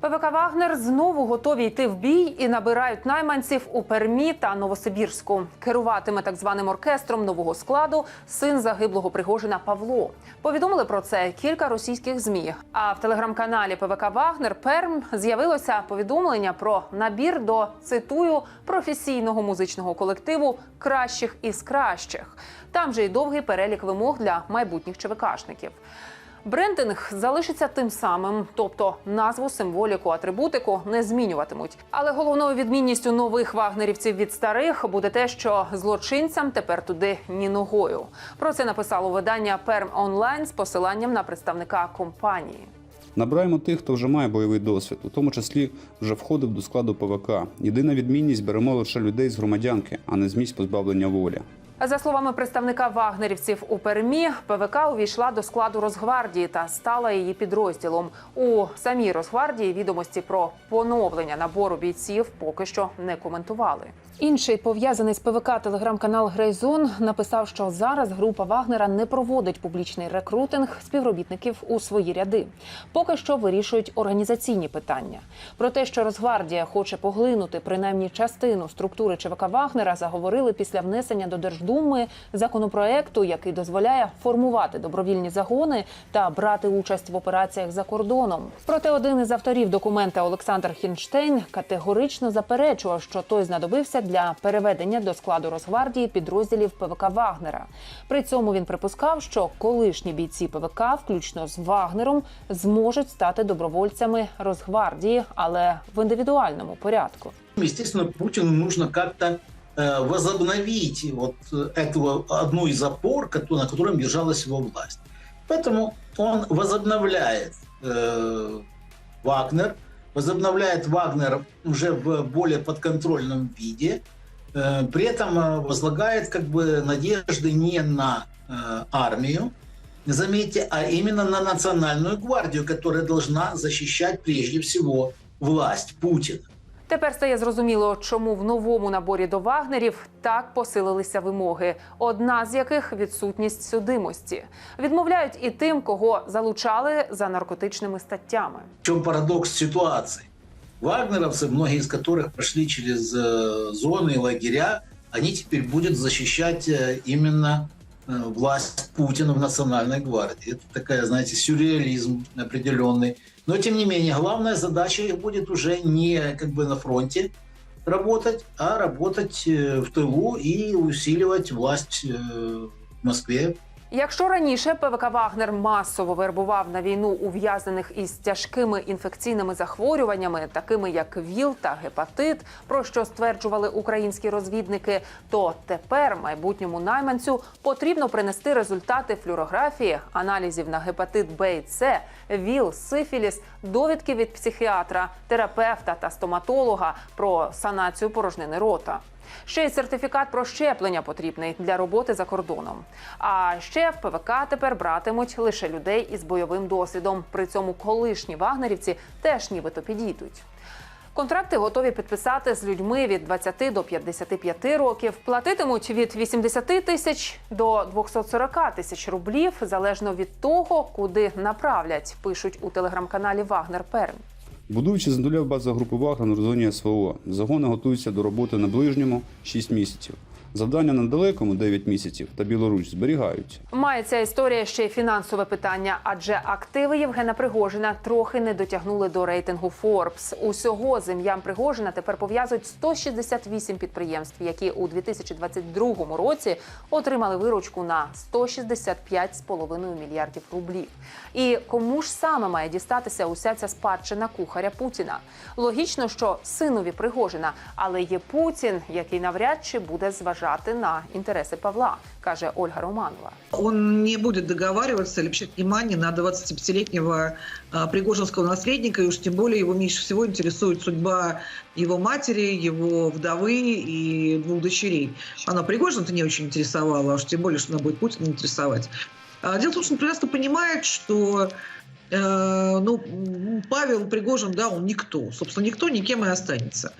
ПВК Вагнер знову готові йти в бій і набирають найманців у Пермі та Новосибірську. Керуватиме так званим оркестром нового складу син загиблого Пригожина Павло. Повідомили про це кілька російських змі. А в телеграм-каналі ПВК Вагнер Перм з'явилося повідомлення про набір до цитую професійного музичного колективу кращих із кращих. Там же й довгий перелік вимог для майбутніх ЧВКшників. Брендинг залишиться тим самим, тобто назву, символіку, атрибутику не змінюватимуть. Але головною відмінністю нових вагнерівців від старих буде те, що злочинцям тепер туди ні ногою. Про це написало видання Перм онлайн з посиланням на представника компанії. Набираємо тих, хто вже має бойовий досвід, у тому числі вже входив до складу ПВК. Єдина відмінність беремо лише людей з громадянки, а не з місць позбавлення волі. За словами представника вагнерівців у Пермі, ПВК увійшла до складу Росгвардії та стала її підрозділом. У самій Росгвардії відомості про поновлення набору бійців поки що не коментували. Інший пов'язаний з ПВК телеграм-канал Грейзон написав, що зараз група Вагнера не проводить публічний рекрутинг співробітників у свої ряди. Поки що вирішують організаційні питання. Про те, що Росгвардія хоче поглинути принаймні частину структури ЧВК Вагнера, заговорили після внесення до Держдуми законопроекту, який дозволяє формувати добровільні загони та брати участь в операціях за кордоном. Проте один із авторів документа Олександр Хінштейн категорично заперечував, що той знадобився для переведення до складу Росгвардії підрозділів ПВК Вагнера. При цьому він припускав, що колишні бійці ПВК, включно з Вагнером, зможуть стати добровольцями Росгвардії, але в індивідуальному порядку. Естественно, Путину нужно как-то возобновить вот э, эту одну из опор, на котором держалась его власть. Поэтому он возобновляет э, Вагнер, возобновляет Вагнер уже в более подконтрольном виде, э, при этом э, возлагает как бы надежды не на э, армию, заметьте, а именно на национальную гвардию, которая должна защищать прежде всего власть Путина. Тепер стає зрозуміло, чому в новому наборі до вагнерів так посилилися вимоги. Одна з яких відсутність судимості. Відмовляють і тим, кого залучали за наркотичними статтями. В чем парадокс ситуации? Вагнеровцы, многие из которых прошли через э, зоны и лагеря, они теперь будут защищать э, именно э, власть Путина в Национальной гвардии. Это такая, знаете, сюрреализм определенный. Но, тем не менее, главная задача их будет уже не как бы на фронте работать, а работать э, в тылу и усиливать власть э, в Москве, Якщо раніше ПВК Вагнер масово вербував на війну ув'язнених із тяжкими інфекційними захворюваннями, такими як ВІЛ та гепатит, про що стверджували українські розвідники, то тепер майбутньому найманцю потрібно принести результати флюорографії, аналізів на гепатит Б і С, ВІЛ, сифіліс, довідки від психіатра, терапевта та стоматолога про санацію порожнини рота. Ще й сертифікат про щеплення потрібний для роботи за кордоном. А ще в ПВК тепер братимуть лише людей із бойовим досвідом. При цьому колишні вагнерівці теж нібито підійдуть. Контракти готові підписати з людьми від 20 до 55 років. Платитимуть від 80 тисяч до 240 тисяч рублів залежно від того, куди направлять. Пишуть у телеграм-каналі Вагнер Перм. Будуючи з нуля базу групи Вагнер в зоні СВО, загони готуються до роботи на ближньому 6 місяців. Завдання на далекому 9 місяців та Білорусь зберігаються. Має ця історія ще й фінансове питання, адже активи Євгена Пригожина трохи не дотягнули до рейтингу Forbes. Усього з ім'ям Пригожина тепер пов'язують 168 підприємств, які у 2022 році отримали виручку на 165,5 мільярдів рублів. І кому ж саме має дістатися уся ця спадщина кухаря Путіна? Логічно, що синові Пригожина, але є Путін, який навряд чи буде зважати на інтереси Павла, каже Ольга Романова. Он не будет договариваться или обращать внимание на 25-летнего а, пригожинского наследника, и уж тем более его меньше всего интересует судьба его матери, его вдовы и двух дочерей. Она Пригожина-то не очень интересовала, а уж тем более, что она будет Путина интересовать. А, Дело в том, что он прекрасно понимает, что э, ну, Павел Пригожин, да, он никто. Собственно, никто никем и останется.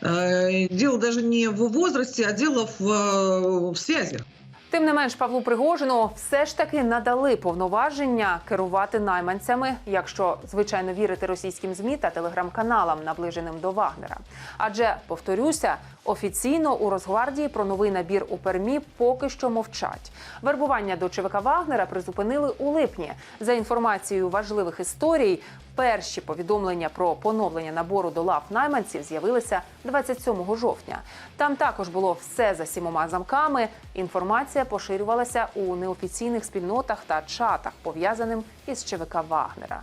Э, Дело даже не в возрасте, а дело в, э, в связях. Тим не менш, Павлу Пригожину все ж таки надали повноваження керувати найманцями, якщо звичайно вірити російським змі та телеграм-каналам, наближеним до Вагнера. Адже повторюся, офіційно у Росгвардії про новий набір у Пермі поки що мовчать. Вербування до ЧВК Вагнера призупинили у липні. За інформацією важливих історій, перші повідомлення про поновлення набору до лав найманців з'явилися 27 жовтня. Там також було все за сімома замками. Інформація поширювалася у неофіційних спільнотах та чатах, пов'язаним із ЧВК Вагнера.